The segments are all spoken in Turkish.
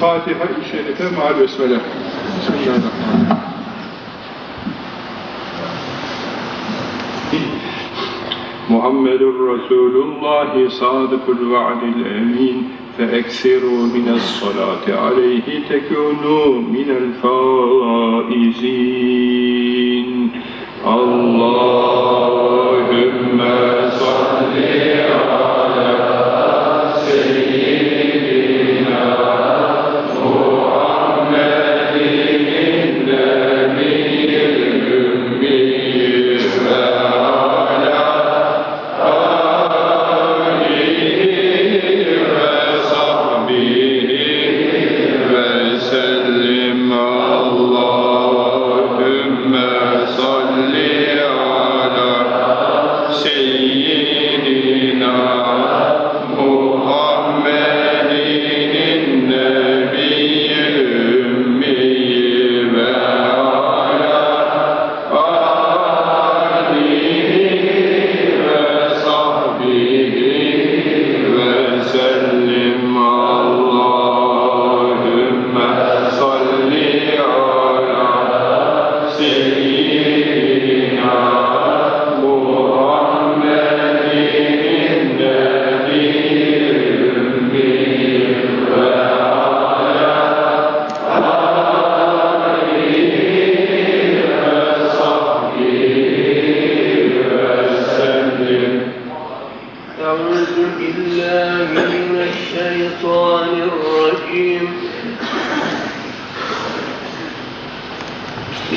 Fatiha-i Şerife maal besmele. Bismillahirrahmanirrahim. محمد رسول الله صادق الوعد الأمين فأكثروا من الصلاة عليه تكونوا من الفائزين اللهم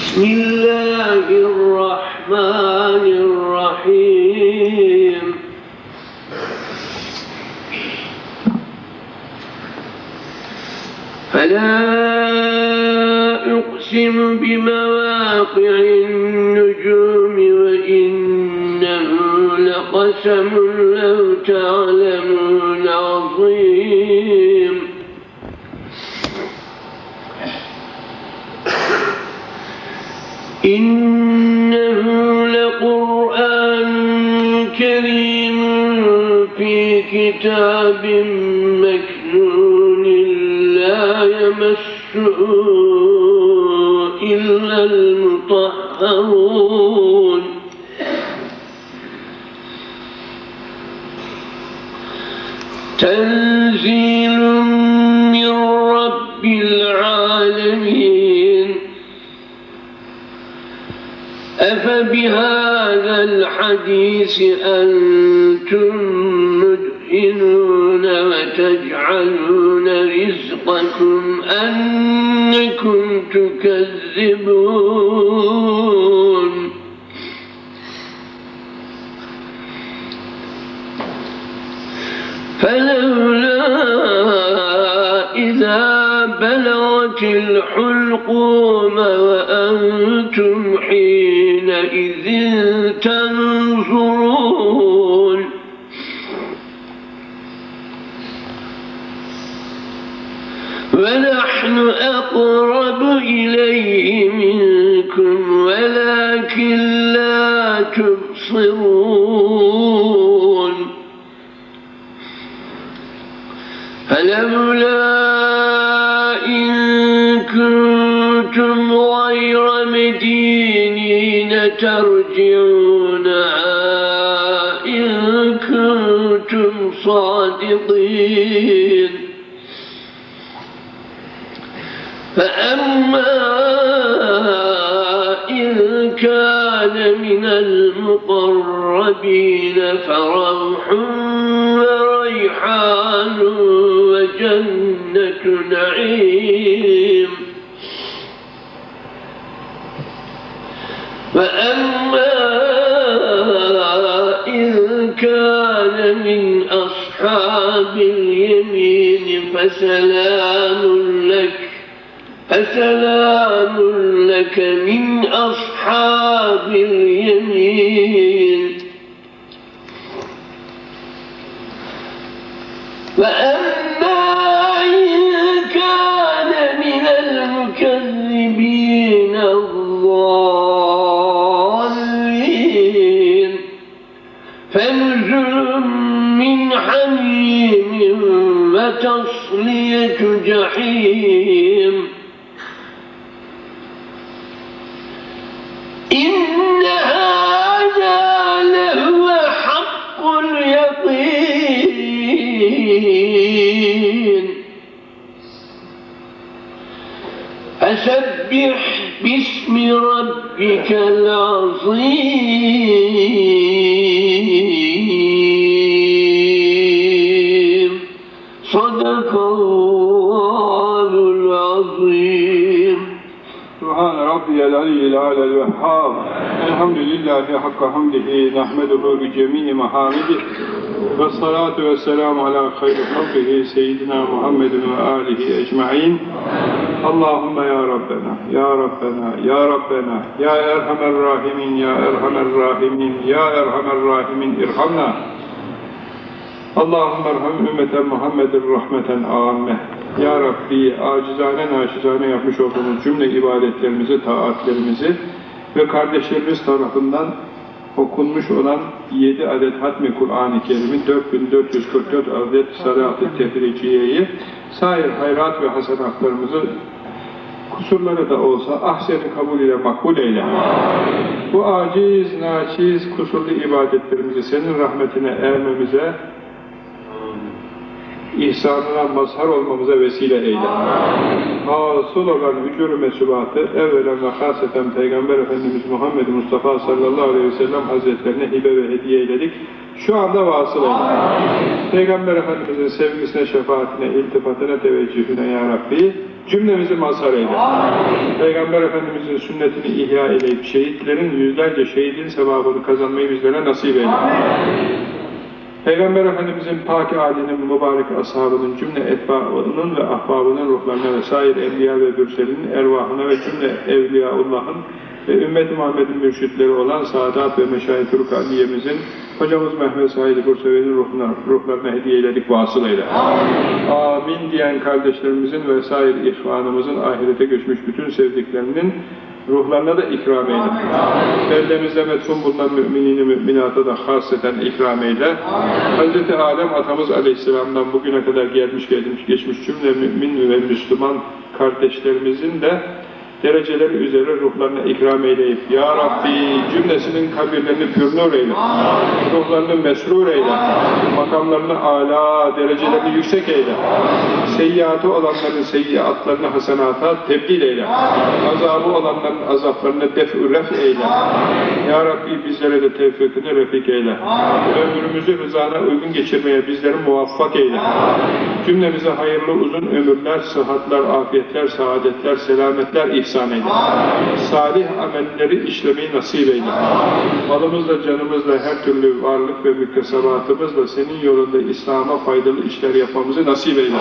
بسم الله الرحمن الرحيم. فلا أقسم بمواقع النجوم وإنه لقسم لو تعلمون. إنه لقرآن كريم في كتاب مكنون لا يمسه إلا المطهرون تنزيل أفبهذا الحديث أنتم مدهنون وتجعلون رزقكم أنكم تكذبون. فلولا إذا بلغت الحلقوم وأنتم حينئذ تنظرون. ونحن أقرب إليه منكم ولكن لا تبصرون. كنتم صادقين. فأما إن كان من المقربين فروح وريحان وجنة نعيم. وأما إن كان من أصحاب اليمين فسلام لك فسلام لك من أصحاب اليمين. وأما جحيم إن هذا لهو حق اليقين. فسبح باسم ربك العظيم. صدق الله العظيم سبحان ربي العلي الأعلى الوهاب الحمد لله حق حمده نحمده بجميع محامده والصلاة والسلام على خير خلقه سيدنا محمد وآله أجمعين اللهم يا ربنا يا ربنا يا ربنا يا أرحم الراحمين يا أرحم الراحمين يا أرحم الراحمين ارحمنا Allahümme merham ümmeten Muhammedin rahmeten âmme. Ya Rabbi acizane naçizane yapmış olduğumuz cümle ibadetlerimizi, taatlerimizi ve kardeşlerimiz tarafından okunmuş olan 7 adet hatmi Kur'an-ı Kerim'in 4444 adet salat-ı tefriciyeyi sair hayrat ve hasenatlarımızı kusurları da olsa ahsen-i kabul ile makbul eyle. Bu aciz, naçiz, kusurlu ibadetlerimizi senin rahmetine ermemize ihsanına mazhar olmamıza vesile eyle. Hasıl olan ücur mesubatı evvelen ve haseten Peygamber Efendimiz Muhammed Mustafa sallallahu aleyhi ve sellem hazretlerine hibe ve hediye eyledik. Şu anda vasıl eyle. Peygamber Efendimizin sevgisine, şefaatine, iltifatına, teveccühüne ya Rabbi cümlemizi mazhar eyle. Peygamber Efendimizin sünnetini ihya eyleyip şehitlerin yüzlerce şehidin sevabını kazanmayı bizlere nasip eyle. Peygamber Efendimizin pak âlinin, mübarek ashabının, cümle etbaının ve ahbabının ruhlarına ve sair evliya ve bürselinin ervahına ve cümle evliyaullahın ve ümmet-i Muhammed'in mürşitleri olan Sadat ve Meşayih Turkaniyemizin hocamız Mehmet Said Bursevi'nin ruhuna, ruhlarına hediye eyledik, vasıl eyle. Amin diyen kardeşlerimizin ve sair ihvanımızın ahirete göçmüş bütün sevdiklerinin ruhlarına da ikram eyle. Beldemizde metfun bulunan müminini müminata da hasreten ikram eyle. Hz. Adem atamız aleyhisselamdan bugüne kadar gelmiş gelmiş geçmiş cümle mümin ve Müslüman kardeşlerimizin de dereceleri üzere ruhlarına ikram eyleyip Ya Rabbi cümlesinin kabirlerini pürnur eyle. Ruhlarını mesrur eyle. Makamlarını âlâ, derecelerini yüksek eyle. Seyyiatı olanların seyyiatlarını hasenata tebdil eyle. Azabı olanların azaplarını def-ü ref eyle. Ya Rabbi bizlere de tevfikini refik eyle. Ömrümüzü rızana uygun geçirmeye bizleri muvaffak eyle. Cümlemize hayırlı uzun ömürler, sıhhatler, afiyetler, saadetler, selametler ihsan eyle. Salih amelleri işlemeyi nasip eyle. Malımızla, canımızla, her türlü varlık ve müktesebatımızla senin yolunda İslam'a faydalı işler yapmamızı nasip eyle.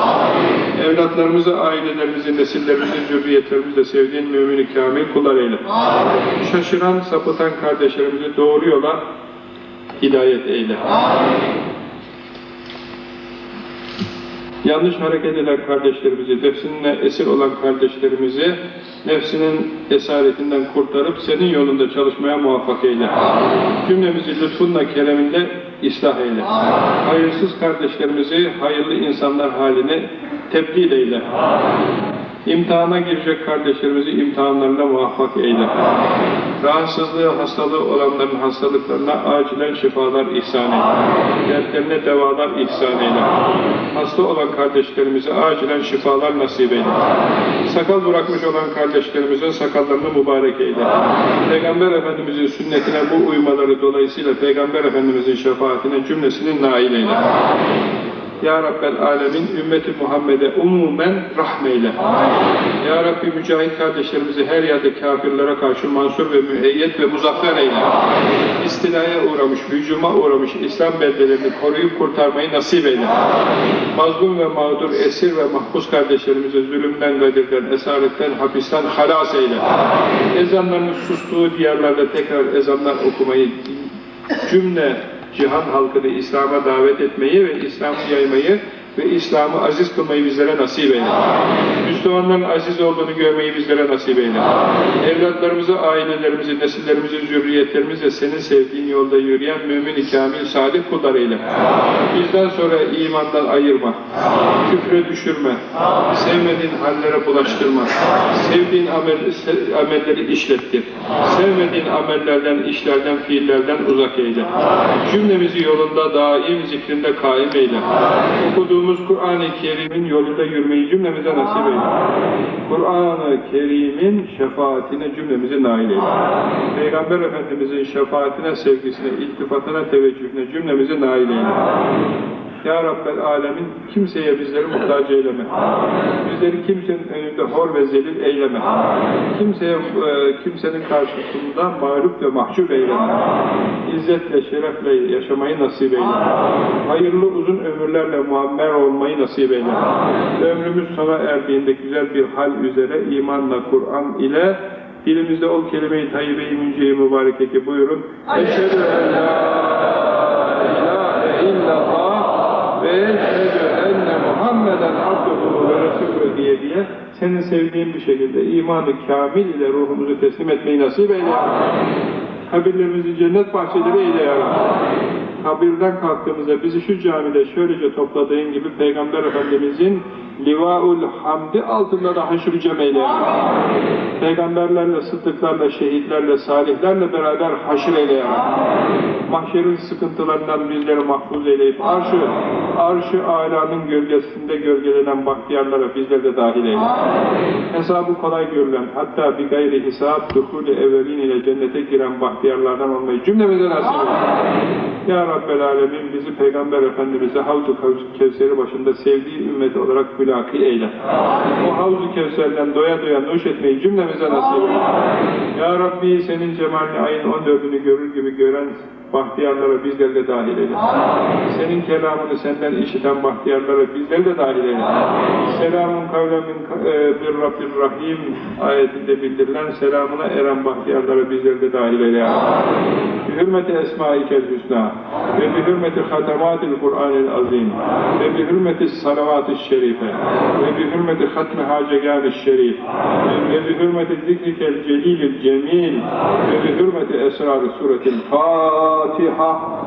Evlatlarımızı, ailelerimizi, nesillerimizi, zürriyetlerimizi sevdiğin mümin-i kamil kullar eyle. Şaşıran, sapıtan kardeşlerimizi doğru yola hidayet eyle. Yanlış hareket eden kardeşlerimizi, nefsine esir olan kardeşlerimizi, nefsinin esaretinden kurtarıp senin yolunda çalışmaya muvaffak eyle. Cümlemizi lütfunla, kereminle ıslah eyle. Hayırsız kardeşlerimizi hayırlı insanlar haline tebdil eyle. İmtihana girecek kardeşlerimizi imtihanlarına muvaffak eyle. Rahatsızlığı, hastalığı olanların hastalıklarına acilen şifalar ihsan eyle. Dertlerine devalar ihsan eyle. Hasta olan kardeşlerimize acilen şifalar nasip eyle. Sakal bırakmış olan kardeşlerimizin sakallarını mübarek eyle. Peygamber Efendimizin sünnetine bu uymaları dolayısıyla Peygamber Efendimizin şefaatine cümlesini nail eyle. Ya Rabbel Alemin ümmeti Muhammed'e umumen rahmeyle. Ya Rabbi mücahit kardeşlerimizi her yerde kafirlere karşı mansur ve müeyyet ve muzaffer eyle. İstilaya uğramış, hücuma uğramış İslam beldelerini koruyup kurtarmayı nasip eyle. Mazlum ve mağdur, esir ve mahpus kardeşlerimizi zulümden, gadirden, esaretten, hapisten halas eyle. Ezanların sustuğu diyarlarda tekrar ezanlar okumayı cümle cihan halkını İslam'a davet etmeyi ve İslam'ı yaymayı ve İslam'ı aziz kılmayı bizlere nasip eyle. Müslümanların aziz olduğunu görmeyi bizlere nasip eyle. Evlatlarımızı, ailelerimizi, nesillerimizi, zürriyetlerimizi senin sevdiğin yolda yürüyen mümin-i kamil, salih kullar eyle. Bizden sonra imandan ayırma. Küfre düşürme. Sevmediğin hallere bulaştırma. Sevdiğin amel, amelleri işlettir. Sevmediğin amellerden, işlerden, fiillerden uzak eyle. Cümlemizi yolunda daim zikrinde kaim eyle. Okuduğumuz Kur'an-ı Kerim'in yolunda yürümeyi cümlemize nasip eyle. Kur'an-ı Kerim'in şefaatine cümlemizi nail eyle. Peygamber Efendimizin şefaatine, sevgisine, iltifatına, teveccühüne cümlemizi nail eyle. Ya Rabbel Alemin kimseye bizleri muhtaç eyleme. Bizleri kimsenin önünde hor ve zelil eyleme. Kimseye, e, kimsenin karşısında mağlup ve mahcup eyleme. İzzetle, şerefle yaşamayı nasip eyle. Hayırlı uzun ömürlerle muammer olmayı nasip eyle. Ömrümüz sona erdiğinde güzel bir hal üzere imanla, Kur'an ile dilimizde o kelime-i tayyibe-i münce-i mübareke ki buyurun. Eşhedü en la ilahe illallah ve eşhedü enne Muhammeden abduhu ve resulü diye diye senin sevdiğin bir şekilde imanı kamil ile ruhumuzu teslim etmeyi nasip eyle. Kabirlerimizi cennet bahçeleri eyle ya. Kabirden kalktığımızda bizi şu camide şöylece topladığın gibi Peygamber Efendimizin Livaul Hamdi altında da haşr-ı cem eyle ya Rabbi. Peygamberlerle, sıddıklarla, şehitlerle, salihlerle beraber haşr eyle ya. Mahşerin sıkıntılarından bizleri mahfuz eyleyip arşı, arşı alanın gölgesinde gölgelenen bahtiyarlara bizleri de dahil eyle. Hesabı kolay görülen, hatta bir gayri hesap, duhul-i evvelin ile cennete giren bahtiyarlardan olmayı cümlemize nasip eyle. Ya Rabbel Alemin bizi Peygamber Efendimiz'e Havz-ı Kevs- Kevser'i başında sevdiği ümmeti olarak mülaki eyle. O Havz-ı Kevser'den doya doya nuş etmeyi cümlemize nasip eyle. Ya Rabbi senin cemalini ayın 14'ünü görür gibi gören bahtiyarlara bizleri de dahil eyle. Senin kelamını senden işiten bahtiyarlara bizleri de dahil eyle. Selamun kavlen min e, bir Rabbir Rahim ayetinde bildirilen selamına eren bahtiyarlara bizleri de dahil eyle. Bi hürmeti esmaikel hüsna ve bi hürmeti hatematil Kur'anil azim ve bi hürmeti salavat-ı şerife ve bi hürmeti hatmi hacegan-ı şerif ve bi hürmeti zikrikel celilil cemil ve bi hürmeti esrar-ı suretil Fatiha 哦，去哈。